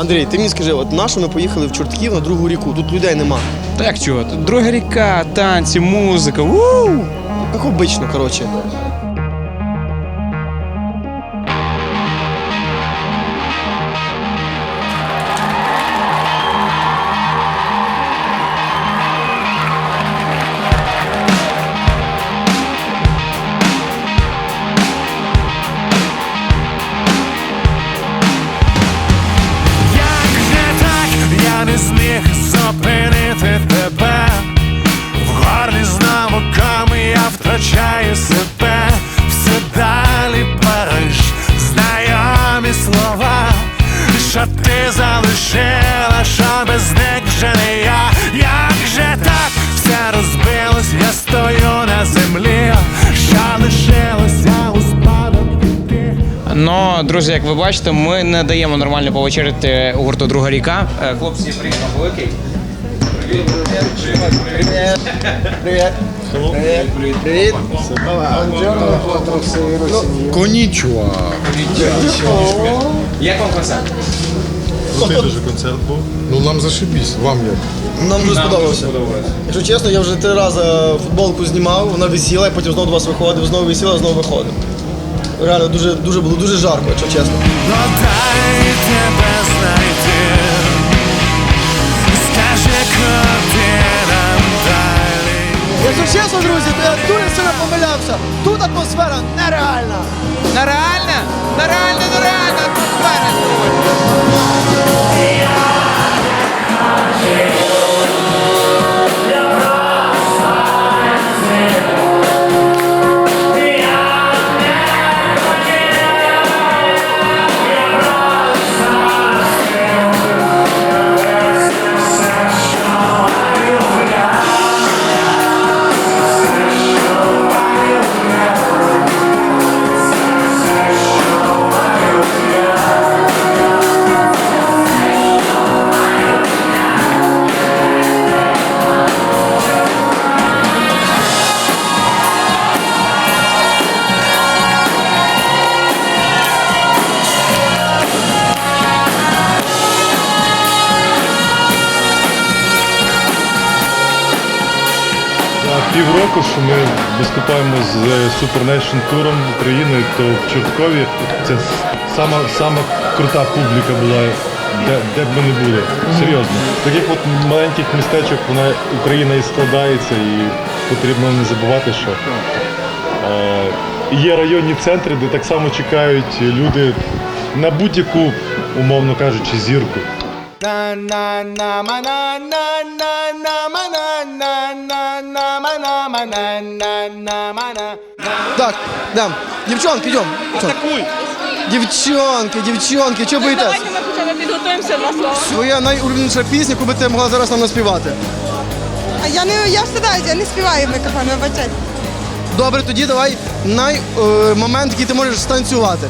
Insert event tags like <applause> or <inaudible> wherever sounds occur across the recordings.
Андрій, ти мені скажи, от на що ми поїхали в Чортків на другу ріку? Тут людей нема. Та як чого? Тут друга ріка, танці, музика. Уу! Як обично, коротше. Ну, друзі, як ви бачите, ми не даємо нормально повечеряти у гурту Друга ріка. Е, Хлопці, привіт великий. Привіт. Привіт. Конічуа. Як вам концерт? Крутий дуже концерт був. Ну нам зашибісь, вам як. Нам дуже сподобався. Якщо чесно, я вже три рази футболку знімав, вона висіла, і потім знову до вас виходив, знову висіла, знову виходив. Реально дуже, дуже було дуже жарко, якщо чесно. Подай тебе знайти Скажи, куди нам далі Якщо чесно, друзі, то я дуже сильно помилявся. Тут атмосфера нереальна. Нереально? Нереально, нереально атмосфера Півроку, що ми виступаємо з Super Nation туром Україною, то в Чорткові це сама, сама крута публіка була, де, де б ми не були. Серйозно. Таких от маленьких містечок вона Україна і складається, і потрібно не забувати, що е, є районні центри, де так само чекають люди на будь-яку, умовно кажучи, зірку. Так, да. Дівчонки, йдем. Атакуй. Дівчонки, дівчонки, чого боїтесь? Давайте ми хоча б підготуємося до слова. Своя найулюбленіша пісня, яку би ти могла зараз нам наспівати. А я не я встидаюся, я не співаю в мікрофон, вибачайте. Добре, тоді давай най е, момент, який ти можеш станцювати.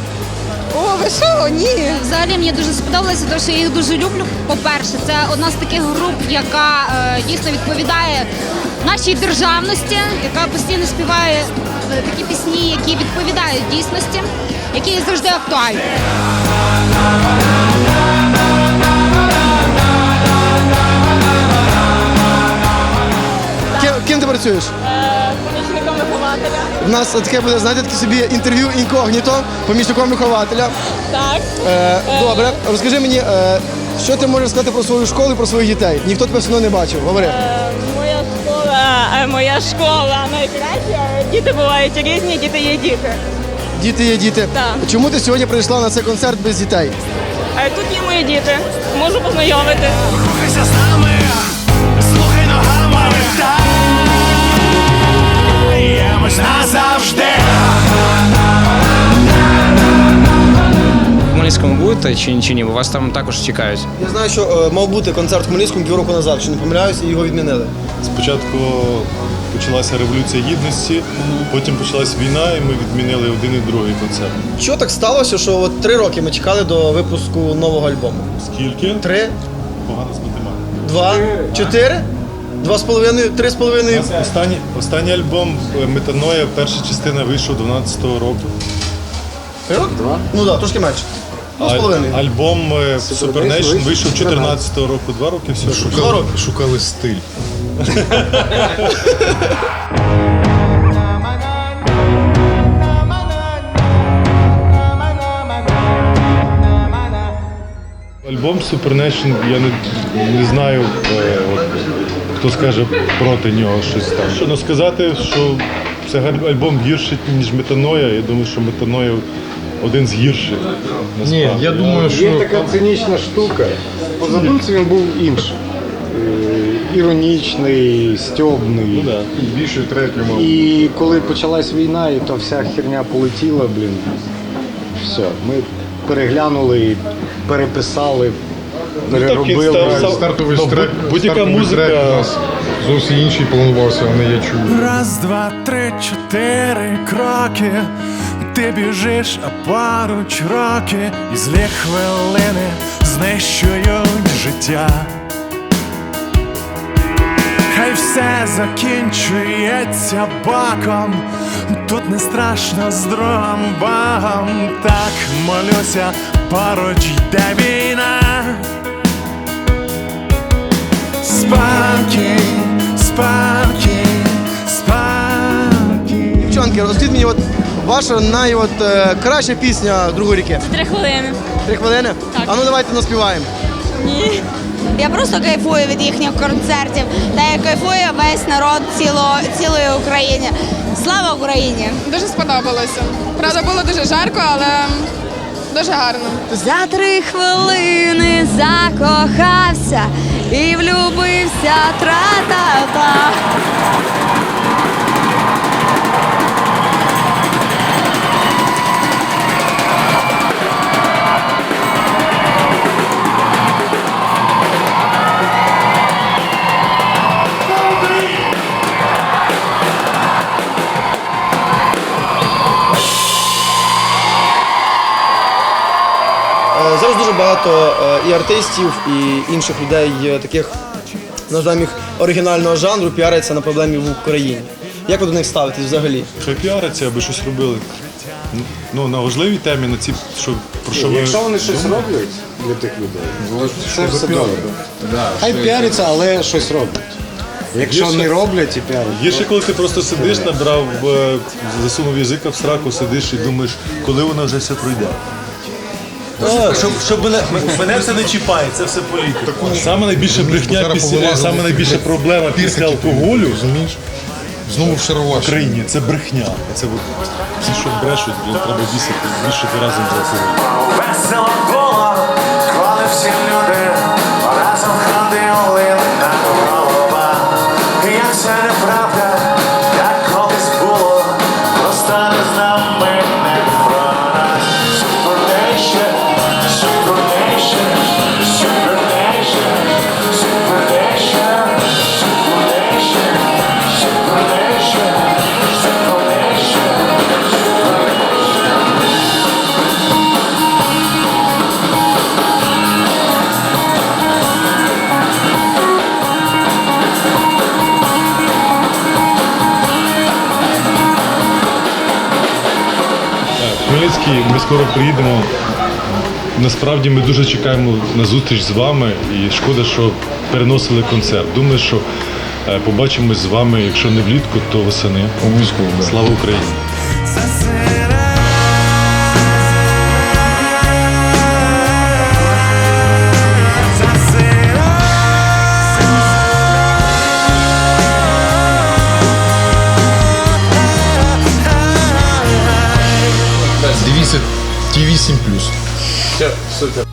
О, ви що? Ні. Взагалі мені дуже сподобалося, тому що я їх дуже люблю. По-перше, це одна з таких груп, яка е, дійсно відповідає нашій державності, яка постійно співає е, такі пісні, які відповідають дійсності, які завжди актуальні. Ким, ким ти працюєш? Вихователя. У нас таке буде, знаєте, таке собі інтерв'ю інкогніто помічником вихователя. Так. Е, добре, розкажи мені, е, що ти можеш сказати про свою школу і про своїх дітей? Ніхто тебе все одно не бачив. Говори. Е, Моя школа, е, моя школа найкраща. Діти бувають різні, діти є діти. Діти є діти. Так. Чому ти сьогодні прийшла на цей концерт без дітей? Е, Тут є мої діти. Можу познайомити. Рухайся з нами, назавжди Хмельницькому будете чи, чи ні? Бо вас там також чекають. Я знаю, що е, мав бути концерт в Хмельницькому півроку назад, що не помиляюсь, і його відмінили. Спочатку почалася революція гідності, потім почалась війна, і ми відмінили один і другий концерт. Що так сталося, що от три роки ми чекали до випуску нового альбому? Скільки? Три, Погано з математики. два, чотири, два з половиною, три з половиною. Останній, останній альбом е, Метаноя, перша частина вийшов 12-го року. Три роки? Ну так, трошки менше. Два з половиною. Альбом е, Super Nation вийшов 14-го року, два роки всього. Шукали, шукали стиль. <laughs> Альбом Super Nation, я не, не знаю, е, от, хто скаже проти нього щось там. Що ну, сказати, що це альбом гірший, ніж Метаноя. Я думаю, що Метаноя один з гірших. Ні, насправді. я думаю, що Є така цинічна штука. По задумці він був інший. Е, Іронічний, стьобний. Ну, да. більше третього. І коли почалась війна, і то вся херня полетіла, блін. Все, ми переглянули, переписали, переробили. став- став- Стартовий Ну, трек, будь-яка стартовий музика- трек у нас зовсім інший планувався, а не я чую. Раз, два, три, чотири кроки. Ти біжиш, а поруч роки, і злі хвилини знищують життя. Хай все закінчується боком, тут не страшно з другом богом. Так молюся, поруч йде війна. Спокій, спокій, спокій. Дівчонки, розкажіть мені, от ваша най от, е, краща пісня другої ріки. Три хвилини. Три хвилини? Так. А ну давайте наспіваємо. Ні. Я просто кайфую від їхніх концертів, та як кайфує весь народ ціло, цілої України. Слава Україні! Дуже сподобалося. Правда, було дуже жарко, але дуже гарно. За три хвилини закохався і влюбився тра-та-та. Е, багато е, і артистів, і інших людей, е, таких, називаємо їх оригінального жанру, піаряться на проблемі в Україні. Як ви до них ставитесь взагалі? Хай піариться, аби щось робили. Ну, на важливій темі, на ці, що, про що ви... Якщо вони щось роблять для тих людей, це все добре. Хай піаряться, але щось роблять. Якщо Є ще- не роблять і піарять. Є ще коли ти просто сидиш, набрав, е, засунув язика в сраку, сидиш і думаєш, коли воно вже все пройде. Щоб, щоб мене, мене це не чіпає, це все політика. Саме найбільша брехня після, саме найбільша проблема після алкоголю Розумієш? Знову в в шароваш. Україні. це брехня. Це от, всі, що брешуть, блін, треба бісити, більше разом з алкоголем. Весело було, коли всі люди приїдемо. Насправді ми дуже чекаємо на зустріч з вами і шкода, що переносили концерт. Думаю, що е, побачимось з вами, якщо не влітку, то восени. Обов'язково, да. Слава Україні! ТВ 7+. Все, супер.